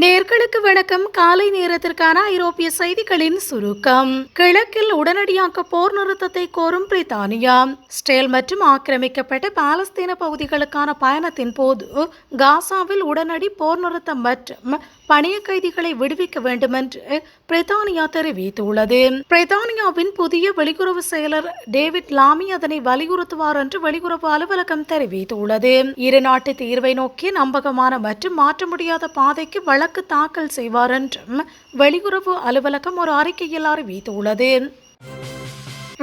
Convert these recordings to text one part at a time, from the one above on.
நேர்களுக்கு வணக்கம். காலை நேரத்திற்கான ஐரோப்பிய செய்திகளின் சுருக்கம். கிழக்கில் உடனடியாக போர் நிறுத்தத்தை கோரும் பிரித்தானியா. ஸ்டேல் மற்றும் ஆக்கிரமிக்கப்பட்ட பாலஸ்தீன பகுதிகளுக்கான பயணத்தின் போது காசாவில் உடனடி போர் நிறுத்தம் மற்றும் பணைய கைதிகளை விடுவிக்க வேண்டும் என்று பிரித்தானியா தெரிவித்துள்ளது. பிரித்தானியாவின் புதிய வெளியுறவு செயலர் டேவிட் லாமி அதனை வலியுறுத்துவார் என்று வெளியுறவு அலுவலகம் தெரிவித்துள்ளது. இரு நாட்டு தீர்வை நோக்கி நம்பகமான மற்றும் மாற்ற முடியாத பாதைக்கு வழக்கு தாக்கல் செய்வார் என்றும் வெளியுறவு அலுவலகம் ஒரு அறிக்கையில் அறிவித்துள்ளது.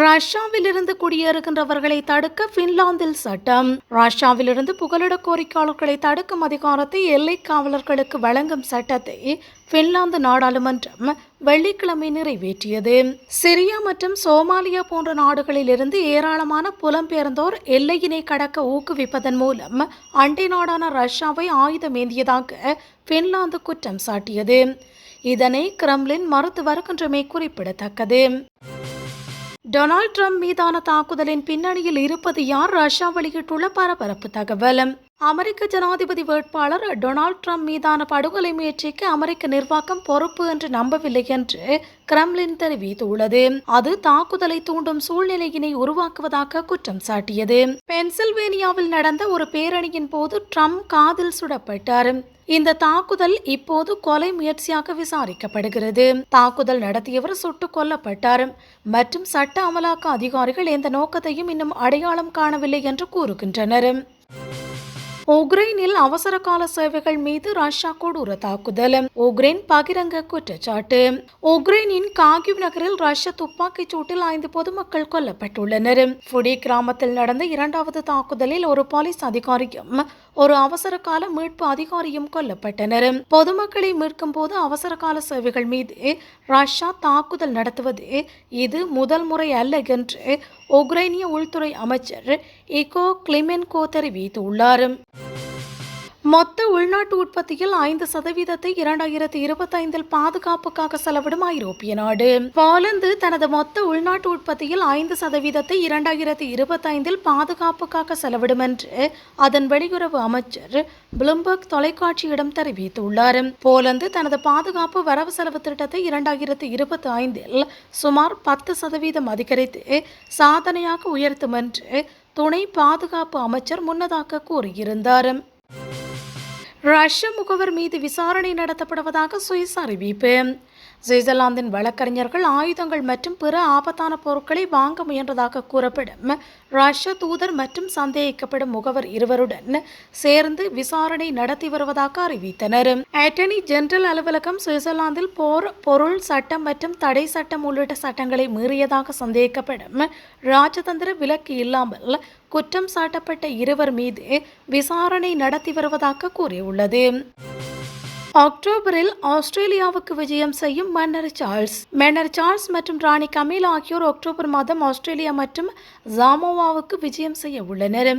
ரஷ்யாவிலிருந்து குடியேறுகின்றவர்களை தடுக்க பின்லாந்தில் சட்டம். ரஷ்யாவிலிருந்து புகலிட கோரிக்கையாளர்களை தடுக்கும் அதிகாரத்தை எல்லை காவலர்களுக்கு வழங்கும் சட்டத்தை பின்லாந்து நாடாளுமன்றம் வெள்ளிக்கிழமை நிறைவேற்றியது. சிரியா மற்றும் சோமாலியா போன்ற நாடுகளிலிருந்து ஏராளமான புலம்பெயர்ந்தோர் எல்லையினை கடக்க ஊக்குவிப்பதன் மூலம் அண்டை நாடான ரஷ்யாவை ஆயுதமேந்தியதாக பின்லாந்து குற்றம் சாட்டியது. இதனை கிரம்லின் மறுத்து வருகின்றமை குறிப்பிடத்தக்கது. டொனால்ட் ட்ரம்ப் மீதான தாக்குதலின் பின்னணியில் இருப்பது யார் ரஷ்யா வெளியிட்டுள்ள பரபரப்பு தகவல்? அமெரிக்க ஜனாதிபதி வேட்பாளர் டொனால்ட் ட்ரம்ப் மீதான படுகொலை முயற்சிக்கு அமெரிக்க நிர்வாகம் பொறுப்பு என்று நம்பவில்லை என்று கிரெம்லின் தெரிவித்துள்ளது. அது தாக்குதலை தூண்டும் சூழ்நிலையினை உருவாக்குவதாக குற்றம் சாட்டியது. பென்சில்வேனியாவில் நடந்த ஒரு பேரணியின் போது ட்ரம்ப் காதில் சுடப்பட்டார். இந்த தாக்குதல் இப்போது கொலை முயற்சியாக விசாரிக்கப்படுகிறது. தாக்குதல் நடத்தியவர் சுட்டுக் கொல்லப்பட்டார். மற்றும் சட்ட அமலாக்க அதிகாரிகள் எந்த நோக்கத்தையும் இன்னும் அடையாளம் காணவில்லை என்று கூறுகின்றனர். உக்ரைனில் அவசர கால சேவைகள் மீது ரஷ்யா கொடூர தாக்குதல். உக்ரைன் பகிரங்க குற்றச்சாட்டு. உக்ரைனின் காகிவ் நகரில் ரஷ்ய துப்பாக்கிச் சூட்டில் ஐந்து பொதுமக்கள் கொல்லப்பட்டுள்ளனர். புடி கிராமத்தில் நடந்த இரண்டாவது தாக்குதலில் ஒரு போலீஸ் அதிகாரியும் ஒரு அவசர கால மீட்பு அதிகாரியும் கொல்லப்பட்டனர். பொதுமக்களை மீட்கும் போது அவசர கால சேவைகள் மீது ரஷ்யா தாக்குதல் நடத்துவது இது முதல் முறை அல்ல என்று உக்ரைனிய உள்துறை அமைச்சர் இகோ கிளிமென்கோ தெரிவித்துள்ளார். மொத்த உள்நாட்டு உற்பத்தியில் ஐந்து சதவீதத்தை இரண்டாயிரத்தி இருபத்தைந்தில் பாதுகாப்புக்காக செலவிடும் ஐரோப்பிய நாடு. போலந்து தனது மொத்த உள்நாட்டு உற்பத்தியில் ஐந்து சதவீதத்தை இரண்டாயிரத்தி இருபத்தைந்தில் பாதுகாப்புக்காக செலவிடும் என்று அதன் வெளியுறவு அமைச்சர் பிளும்பர்க் தொலைக்காட்சியிடம் தெரிவித்துள்ளார். போலந்து தனது பாதுகாப்பு வரவு செலவு திட்டத்தை இரண்டாயிரத்தி இருபத்தி ஐந்தில் சுமார் பத்து சதவீதம் அதிகரித்து சாதனையாக உயர்த்தும் என்று துணை பாதுகாப்பு அமைச்சர் முன்னதாக கூறியிருந்தார். ரஷ்ய முகவர் மீது விசாரணை நடத்தப்படுவதாக சுவிஸ் அறிவிப்பு. சுவிட்சர்லாந்தின் வழக்கறிஞர்கள் ஆயுதங்கள் மற்றும் பிற ஆபத்தான பொருட்களை வாங்க முயன்றதாக கூறப்படும். ரஷ்ய தூதர் மற்றும் சந்தேகிக்கப்படும் முகவர் இருவருடன் சேர்ந்து விசாரணை நடத்தி வருவதாக அறிவித்தனர். அட்டர்னி ஜெனரல் அலுவலகம் சுவிட்சர்லாந்தில் போர் பொருள் சட்டம் மற்றும் தடை சட்டம் உள்ளிட்ட சட்டங்களை மீறியதாக சந்தேகிக்கப்படும். ராஜதந்திர விலக்கு இல்லாமல் குற்றம் சாட்டப்பட்ட இருவர் மீது விசாரணை நடத்தி வருவதாக கூறியுள்ளது. அக்டோபரில் ஆஸ்திரேலியாவுக்கு விஜயம் செய்யும் மன்னர் சார்ல்ஸ். மன்னர் சார்ல்ஸ் மற்றும் ராணி கமீல் ஆகியோர் அக்டோபர் மாதம் ஆஸ்திரேலியா மற்றும் ஜாமோவாவுக்கு விஜயம் செய்ய உள்ளனர்.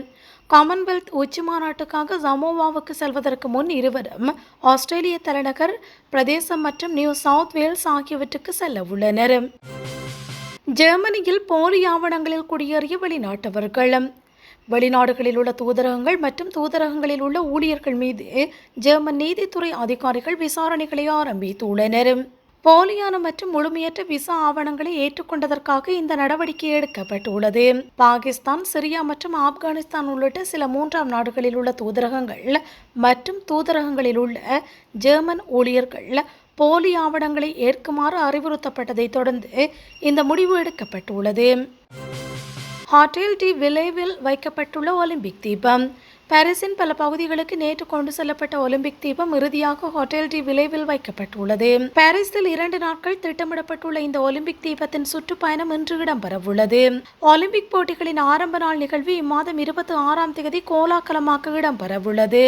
காமன்வெல்த் உச்சி மாநாட்டுக்காக ஜமோவாவுக்கு செல்வதற்கு முன் இருவரும் ஆஸ்திரேலிய தலைநகர் பிரதேசம் மற்றும் நியூ சவுத் வேல்ஸ் ஆகியவற்றுக்கு செல்ல உள்ளனர். ஜெர்மனியில் போலி ஆவணங்களில் குடியேறிய வெளிநாட்டவர்கள். வெளிநாடுகளில் உள்ள தூதரகங்கள் மற்றும் தூதரகங்களில் உள்ள ஊழியர்கள் மீது ஜெர்மன் நீதித்துறை அதிகாரிகள் விசாரணைகளை ஆரம்பித்துள்ளனர். போலியான மற்றும் முழுமையற்ற விசா ஆவணங்களை ஏற்றுக்கொண்டதற்காக இந்த நடவடிக்கை எடுக்கப்பட்டுள்ளது. பாகிஸ்தான் சிரியா மற்றும் ஆப்கானிஸ்தான் உள்ளிட்ட சில மூன்றாம் நாடுகளில் உள்ள தூதரகங்கள் மற்றும் தூதரகங்களில் உள்ள ஜெர்மன் ஊழியர்கள் போலி ஆவணங்களை ஏற்குமாறு அறிவுறுத்தப்பட்டதை தொடர்ந்து இந்த முடிவு எடுக்கப்பட்டுள்ளது. ஹாட்டேல் டி விளைவில் வைக்கப்பட்டுள்ள ஒலிம்பிக் தீபம். பாரிஸின் பல பகுதிகளுக்கு நேற்று கொண்டு செல்லப்பட்ட ஒலிம்பிக் தீபம் இறுதியாக ஹோட்டல் டி விளைவில் வைக்கப்பட்டுள்ளது. பாரிஸில் இரண்டு நாட்கள் திட்டமிடப்பட்டுள்ள இந்த ஒலிம்பிக் தீபத்தின் சுற்றுப்பயணம் இன்று இடம்பெறவுள்ளது. ஒலிம்பிக் போட்டிகளின் ஆரம்ப நாள் நிகழ்வு இம்மாதம் இருபத்தி ஆறாம் தேதி கோலாகலமாக இடம்பெறவுள்ளது.